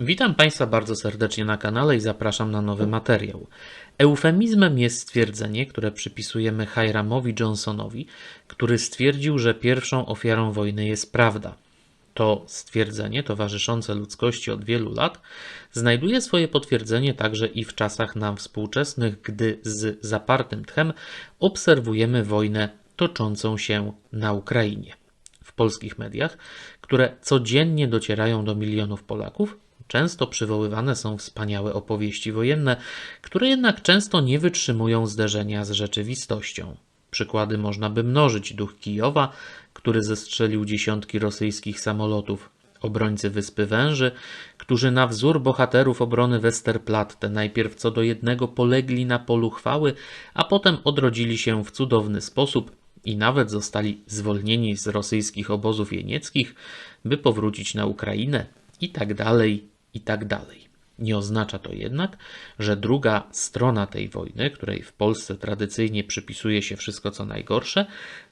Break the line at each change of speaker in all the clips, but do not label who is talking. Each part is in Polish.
Witam Państwa bardzo serdecznie na kanale i zapraszam na nowy materiał. Eufemizmem jest stwierdzenie, które przypisujemy Hyramowi Johnsonowi, który stwierdził, że pierwszą ofiarą wojny jest prawda. To stwierdzenie, towarzyszące ludzkości od wielu lat, znajduje swoje potwierdzenie także i w czasach nam współczesnych, gdy z zapartym tchem obserwujemy wojnę toczącą się na Ukrainie. W polskich mediach, które codziennie docierają do milionów Polaków, Często przywoływane są wspaniałe opowieści wojenne, które jednak często nie wytrzymują zderzenia z rzeczywistością. Przykłady można by mnożyć. Duch Kijowa, który zestrzelił dziesiątki rosyjskich samolotów, obrońcy Wyspy Węży, którzy na wzór bohaterów obrony Westerplatte najpierw co do jednego polegli na polu chwały, a potem odrodzili się w cudowny sposób i nawet zostali zwolnieni z rosyjskich obozów jenieckich, by powrócić na Ukrainę i tak dalej, i tak dalej. Nie oznacza to jednak, że druga strona tej wojny, której w Polsce tradycyjnie przypisuje się wszystko co najgorsze,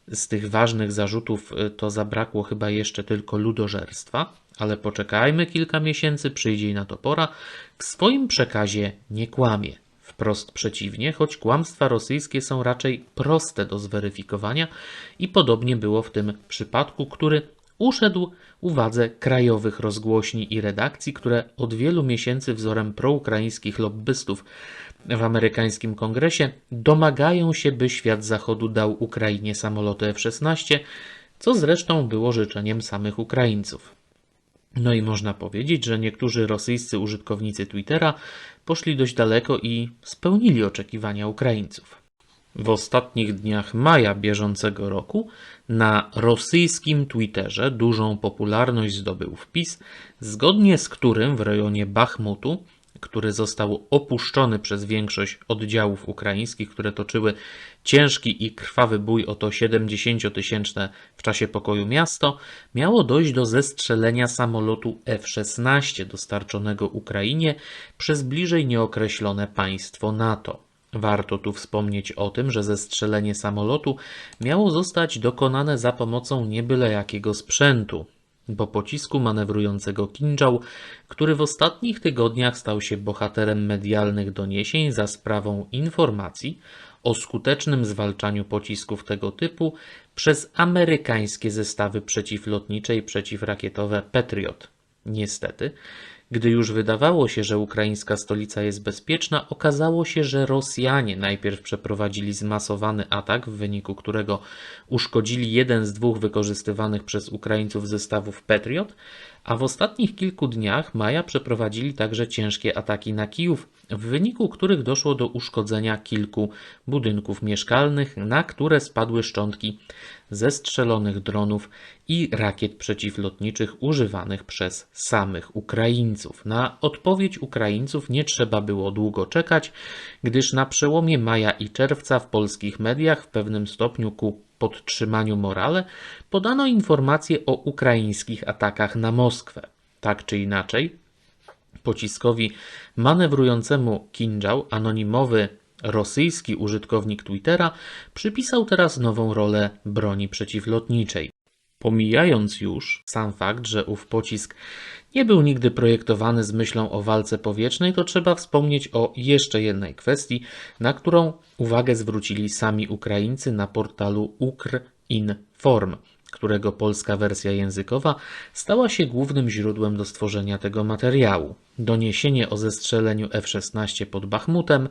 z tych ważnych zarzutów y, to zabrakło chyba jeszcze tylko ludożerstwa, ale poczekajmy kilka miesięcy, przyjdzie na to pora, w swoim przekazie nie kłamie. Wprost przeciwnie, choć kłamstwa rosyjskie są raczej proste do zweryfikowania i podobnie było w tym przypadku, który uszedł uwadze krajowych rozgłośni i redakcji, które od wielu miesięcy wzorem proukraińskich lobbystów w amerykańskim kongresie domagają się, by świat zachodu dał Ukrainie samoloty F-16, co zresztą było życzeniem samych Ukraińców. No i można powiedzieć, że niektórzy rosyjscy użytkownicy Twittera poszli dość daleko i spełnili oczekiwania Ukraińców. W ostatnich dniach maja bieżącego roku na rosyjskim Twitterze dużą popularność zdobył wpis, zgodnie z którym w rejonie Bachmutu, który został opuszczony przez większość oddziałów ukraińskich, które toczyły ciężki i krwawy bój o to 70-tysięczne w czasie pokoju miasto, miało dojść do zestrzelenia samolotu F-16 dostarczonego Ukrainie przez bliżej nieokreślone państwo NATO. Warto tu wspomnieć o tym, że zestrzelenie samolotu miało zostać dokonane za pomocą niebyle jakiego sprzętu, bo pocisku manewrującego Kinżał, który w ostatnich tygodniach stał się bohaterem medialnych doniesień za sprawą informacji o skutecznym zwalczaniu pocisków tego typu przez amerykańskie zestawy przeciwlotnicze i przeciwrakietowe Patriot. Niestety, gdy już wydawało się, że ukraińska stolica jest bezpieczna, okazało się, że Rosjanie najpierw przeprowadzili zmasowany atak, w wyniku którego uszkodzili jeden z dwóch wykorzystywanych przez Ukraińców zestawów Patriot, a w ostatnich kilku dniach Maja przeprowadzili także ciężkie ataki na Kijów, w wyniku których doszło do uszkodzenia kilku budynków mieszkalnych, na które spadły szczątki zestrzelonych dronów i rakiet przeciwlotniczych używanych przez samych Ukraińców. Na odpowiedź Ukraińców nie trzeba było długo czekać, gdyż na przełomie maja i czerwca w polskich mediach w pewnym stopniu ku podtrzymaniu morale podano informacje o ukraińskich atakach na Moskwę. Tak czy inaczej, pociskowi manewrującemu Kinżał, anonimowy rosyjski użytkownik Twittera, przypisał teraz nową rolę broni przeciwlotniczej. Pomijając już sam fakt, że ów pocisk nie był nigdy projektowany z myślą o walce powietrznej, to trzeba wspomnieć o jeszcze jednej kwestii, na którą uwagę zwrócili sami Ukraińcy na portalu Ukr.Inform, którego polska wersja językowa stała się głównym źródłem do stworzenia tego materiału. Doniesienie o zestrzeleniu F-16 pod Bachmutem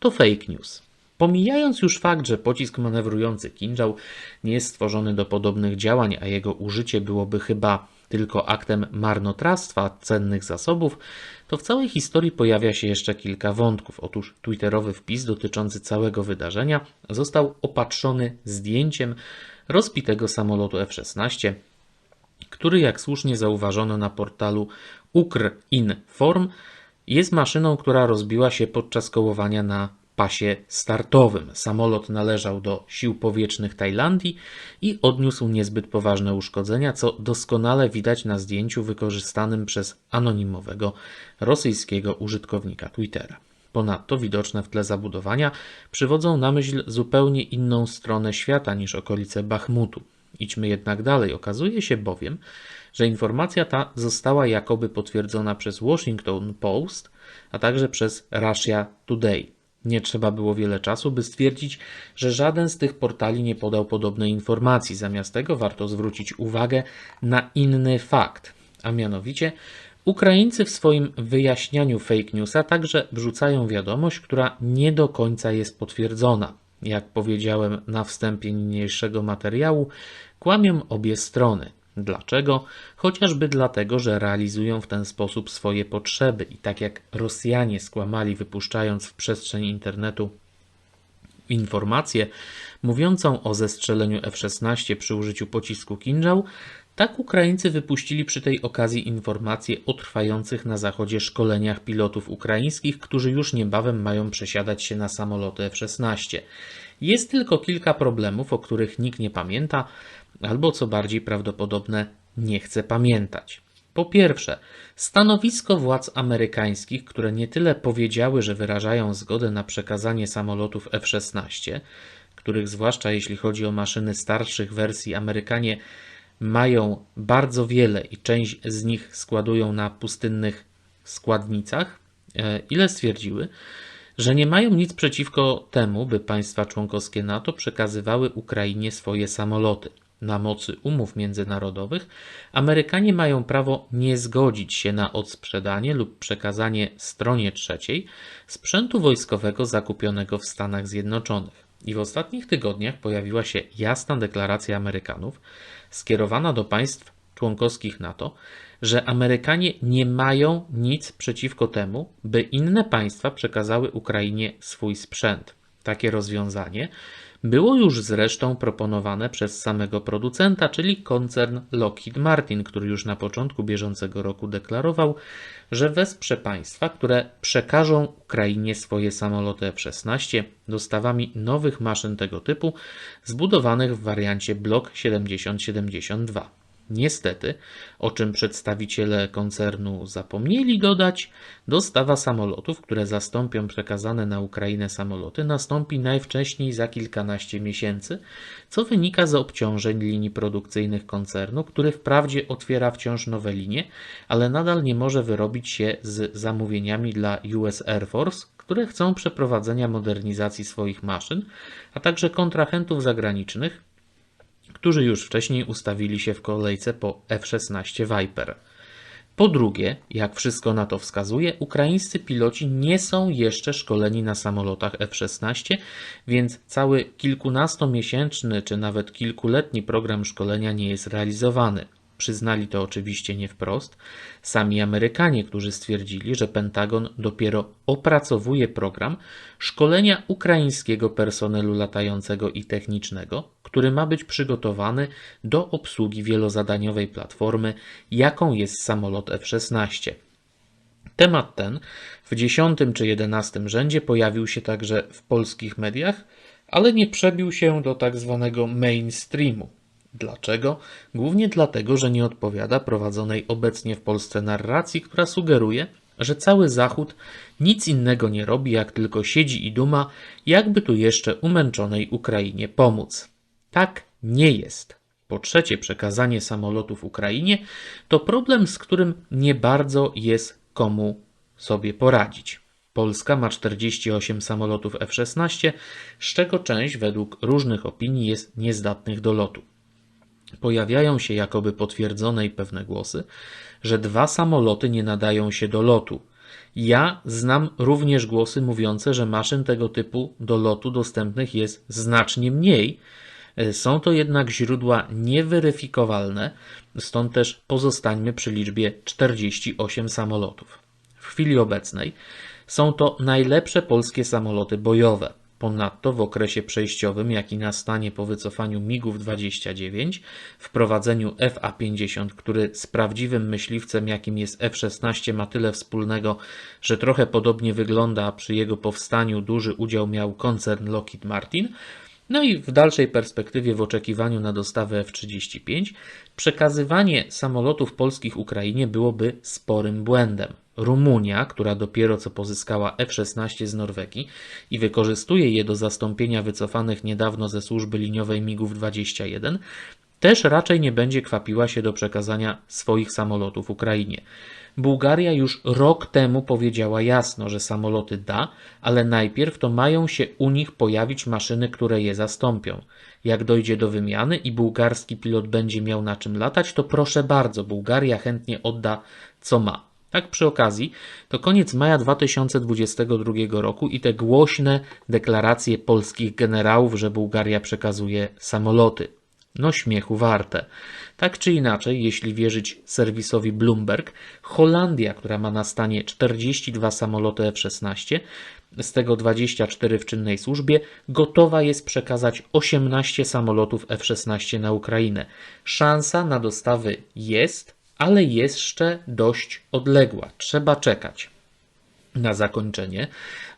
to fake news. Pomijając już fakt, że pocisk manewrujący Kinżał nie jest stworzony do podobnych działań, a jego użycie byłoby chyba tylko aktem marnotrawstwa cennych zasobów, to w całej historii pojawia się jeszcze kilka wątków. Otóż twitterowy wpis dotyczący całego wydarzenia został opatrzony zdjęciem rozbitego samolotu F-16, który, jak słusznie zauważono na portalu Ukr.Inform, jest maszyną, która rozbiła się podczas kołowania na pasie startowym. Samolot należał do sił powietrznych Tajlandii i odniósł niezbyt poważne uszkodzenia, co doskonale widać na zdjęciu wykorzystanym przez anonimowego rosyjskiego użytkownika Twittera. Ponadto widoczne w tle zabudowania przywodzą na myśl zupełnie inną stronę świata niż okolice Bachmutu. Idźmy jednak dalej. Okazuje się bowiem, że informacja ta została jakoby potwierdzona przez Washington Post, a także przez Russia Today. Nie trzeba było wiele czasu, by stwierdzić, że żaden z tych portali nie podał podobnej informacji. Zamiast tego warto zwrócić uwagę na inny fakt, a mianowicie Ukraińcy w swoim wyjaśnianiu fake newsa także wrzucają wiadomość, która nie do końca jest potwierdzona. Jak powiedziałem na wstępie niniejszego materiału, kłamią obie strony. Dlaczego? Chociażby dlatego, że realizują w ten sposób swoje potrzeby i tak jak Rosjanie skłamali, wypuszczając w przestrzeń internetu informację mówiącą o zestrzeleniu F-16 przy użyciu pocisku Kinżał, tak Ukraińcy wypuścili przy tej okazji informacje o trwających na zachodzie szkoleniach pilotów ukraińskich, którzy już niebawem mają przesiadać się na samoloty F-16. Jest tylko kilka problemów, o których nikt nie pamięta, albo co bardziej prawdopodobne, nie chce pamiętać. Po pierwsze, stanowisko władz amerykańskich, które nie tyle powiedziały, że wyrażają zgodę na przekazanie samolotów F-16, których zwłaszcza jeśli chodzi o maszyny starszych wersji Amerykanie mają bardzo wiele i część z nich składują na pustynnych składnicach, e, ile stwierdziły, że nie mają nic przeciwko temu, by państwa członkowskie NATO przekazywały Ukrainie swoje samoloty. Na mocy umów międzynarodowych Amerykanie mają prawo nie zgodzić się na odsprzedanie lub przekazanie stronie trzeciej sprzętu wojskowego zakupionego w Stanach Zjednoczonych. I w ostatnich tygodniach pojawiła się jasna deklaracja Amerykanów, skierowana do państw członkowskich NATO, że Amerykanie nie mają nic przeciwko temu, by inne państwa przekazały Ukrainie swój sprzęt. Takie rozwiązanie było już zresztą proponowane przez samego producenta, czyli koncern Lockheed Martin, który już na początku bieżącego roku deklarował, że wesprze państwa, które przekażą Ukrainie swoje samoloty F-16 dostawami nowych maszyn tego typu zbudowanych w wariancie Block 7072. Niestety, o czym przedstawiciele koncernu zapomnieli dodać, dostawa samolotów, które zastąpią przekazane na Ukrainę samoloty, nastąpi najwcześniej za kilkanaście miesięcy, co wynika z obciążeń linii produkcyjnych koncernu, który wprawdzie otwiera wciąż nowe linie, ale nadal nie może wyrobić się z zamówieniami dla US Air Force, które chcą przeprowadzenia modernizacji swoich maszyn, a także kontrahentów zagranicznych, którzy już wcześniej ustawili się w kolejce po F-16 Viper. Po drugie, jak wszystko na to wskazuje, ukraińscy piloci nie są jeszcze szkoleni na samolotach F-16, więc cały kilkunastomiesięczny czy nawet kilkuletni program szkolenia nie jest realizowany. Przyznali to oczywiście nie wprost sami Amerykanie, którzy stwierdzili, że Pentagon dopiero opracowuje program szkolenia ukraińskiego personelu latającego i technicznego, który ma być przygotowany do obsługi wielozadaniowej platformy, jaką jest samolot F-16. Temat ten w dziesiątym czy jedenastym rzędzie pojawił się także w polskich mediach, ale nie przebił się do tak zwanego mainstreamu. Dlaczego? Głównie dlatego, że nie odpowiada prowadzonej obecnie w Polsce narracji, która sugeruje, że cały Zachód nic innego nie robi, jak tylko siedzi i duma, jakby tu jeszcze umęczonej Ukrainie pomóc. Tak nie jest. Po trzecie, przekazanie samolotów Ukrainie to problem, z którym nie bardzo jest komu sobie poradzić. Polska ma 48 samolotów F-16, z czego część według różnych opinii jest niezdatnych do lotu. Pojawiają się jakoby potwierdzone i pewne głosy, że dwa samoloty nie nadają się do lotu. Ja znam również głosy mówiące, że maszyn tego typu do lotu dostępnych jest znacznie mniej. Są to jednak źródła nieweryfikowalne, stąd też pozostańmy przy liczbie 48 samolotów. W chwili obecnej są to najlepsze polskie samoloty bojowe. Ponadto w okresie przejściowym, jaki nastanie po wycofaniu MIGów 29, wprowadzeniu FA-50, który z prawdziwym myśliwcem, jakim jest F-16, ma tyle wspólnego, że trochę podobnie wygląda, a przy jego powstaniu duży udział miał koncern Lockheed Martin, no i w dalszej perspektywie, w oczekiwaniu na dostawę F-35, przekazywanie samolotów polskich Ukrainie byłoby sporym błędem. Rumunia, która dopiero co pozyskała F-16 z Norwegii i wykorzystuje je do zastąpienia wycofanych niedawno ze służby liniowej MIGów 21, też raczej nie będzie kwapiła się do przekazania swoich samolotów Ukrainie. Bułgaria już rok temu powiedziała jasno, że samoloty da, ale najpierw to mają się u nich pojawić maszyny, które je zastąpią. Jak dojdzie do wymiany i bułgarski pilot będzie miał na czym latać, to proszę bardzo, Bułgaria chętnie odda co ma. Tak przy okazji, to koniec maja 2022 roku i te głośne deklaracje polskich generałów, że Bułgaria przekazuje samoloty. No śmiechu warte. Tak czy inaczej, jeśli wierzyć serwisowi Bloomberg, Holandia, która ma na stanie 42 samoloty F-16, z tego 24 w czynnej służbie, gotowa jest przekazać 18 samolotów F-16 na Ukrainę. Szansa na dostawy jest, ale jeszcze dość odległa. Trzeba czekać. Na zakończenie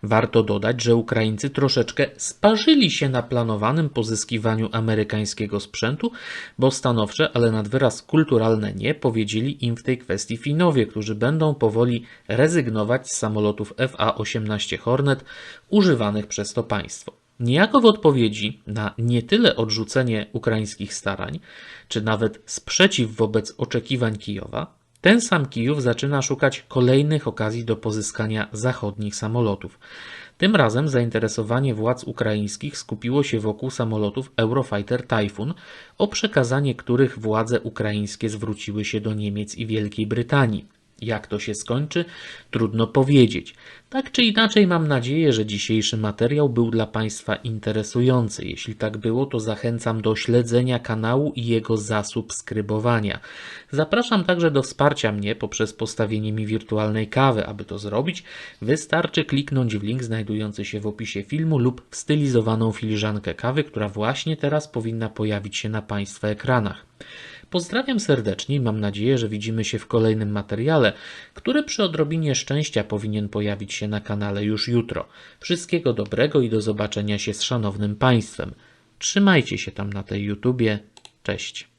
warto dodać, że Ukraińcy troszeczkę sparzyli się na planowanym pozyskiwaniu amerykańskiego sprzętu, bo stanowcze, ale nad wyraz kulturalne nie powiedzieli im w tej kwestii Finowie, którzy będą powoli rezygnować z samolotów FA-18 Hornet używanych przez to państwo. Niejako w odpowiedzi na nie tyle odrzucenie ukraińskich starań, czy nawet sprzeciw wobec oczekiwań Kijowa, ten sam Kijów zaczyna szukać kolejnych okazji do pozyskania zachodnich samolotów. Tym razem zainteresowanie władz ukraińskich skupiło się wokół samolotów Eurofighter Typhoon, o przekazanie których władze ukraińskie zwróciły się do Niemiec i Wielkiej Brytanii. Jak to się skończy, trudno powiedzieć. Tak czy inaczej, mam nadzieję, że dzisiejszy materiał był dla Państwa interesujący. Jeśli tak było, to zachęcam do śledzenia kanału i jego zasubskrybowania. Zapraszam także do wsparcia mnie poprzez postawienie mi wirtualnej kawy. Aby to zrobić, wystarczy kliknąć w link znajdujący się w opisie filmu lub w stylizowaną filiżankę kawy, która właśnie teraz powinna pojawić się na Państwa ekranach. Pozdrawiam serdecznie i mam nadzieję, że widzimy się w kolejnym materiale, który przy odrobinie szczęścia powinien pojawić się na kanale już jutro. Wszystkiego dobrego i do zobaczenia się z szanownym Państwem. Trzymajcie się tam na tej YouTubie. Cześć.